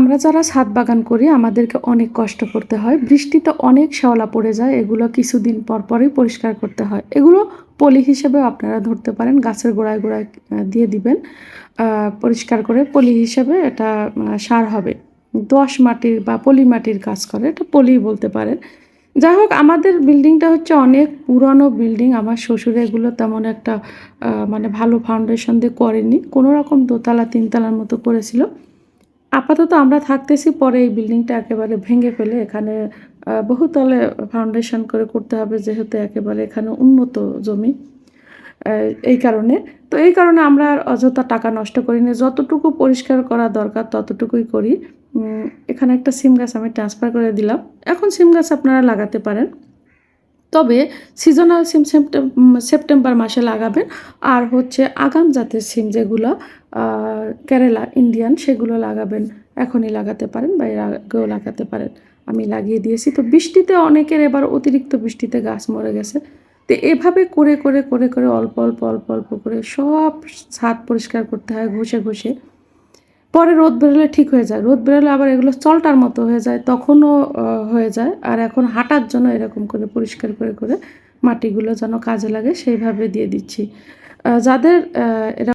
আমরা যারা ছাদ বাগান করি, আমাদেরকে অনেক কষ্ট করতে হয়। বৃষ্টিতে অনেক শ্যাওলা পড়ে যায়, এগুলো কিছুদিন পর পরই পরিষ্কার করতে হয়। এগুলো পলি হিসেবে আপনারা ধরতে পারেন, গাছের গোড়ায় গোড়ায় দিয়ে দিবেন। পরিষ্কার করে পলি হিসেবে এটা সার হবে। দোআঁশ মাটির বা পলি মাটির কাজ করে, এটা পলি বলতে পারেন। যাই হোক, আমাদের বিল্ডিংটা হচ্ছে অনেক পুরনো বিল্ডিং। আমার শ্বশুর এগুলো তেমন একটা মানে ভালো ফাউন্ডেশন দিয়ে করেনি। কোনো রকম দোতলা, তিনতলার মতো করেছিল। আপাতত আমরা থাকতেছি, পরে এই বিল্ডিংটা একেবারে ভেঙে ফেলে এখানে বহুতলে ফাউন্ডেশন করে করতে হবে যেহেতু একেবারে এখানে উন্নত জমি এই কারণে। তো এই কারণে আমরা আর অযথা টাকা নষ্ট করি না যতটুকু পরিষ্কার করা দরকার ততটুকুই করি। এখানে একটা সিম গাছ আমি ট্রান্সফার করে দিলাম। এখন সিম গাছ আপনারা লাগাতে পারেন। তবে সিজনাল সিম সেপ্টেম- সেপ্টেম্বর মাসে লাগাবেন। আর হচ্ছে আগাম জাতের সিম যেগুলো কেরালা ইন্ডিয়ান সেগুলো লাগাবেন। এখনই লাগাতে পারেন বা এর আগেও লাগাতে পারেন। আমি লাগিয়ে দিয়েছি। তো বৃষ্টিতে অনেকের এবার অতিরিক্ত বৃষ্টিতে গাছ মরে গেছে। তো এভাবে করে করে করে করে অল্প অল্প অল্প অল্প করে সব ছাদ পরিষ্কার করতে হয় ঘষে ঘষে। পরে রোদ বেরোলে ঠিক হয়ে যায়। রোদ বেরোলে আবার এগুলো চলটার মতো হয়ে যায়, তখনও হয়ে যায়। আর এখন হাঁটার জন্য এরকম করে পরিষ্কার করে করে মাটিগুলো যেন কাজে লাগে, সেইভাবে দিয়ে দিচ্ছি। যাদের এরা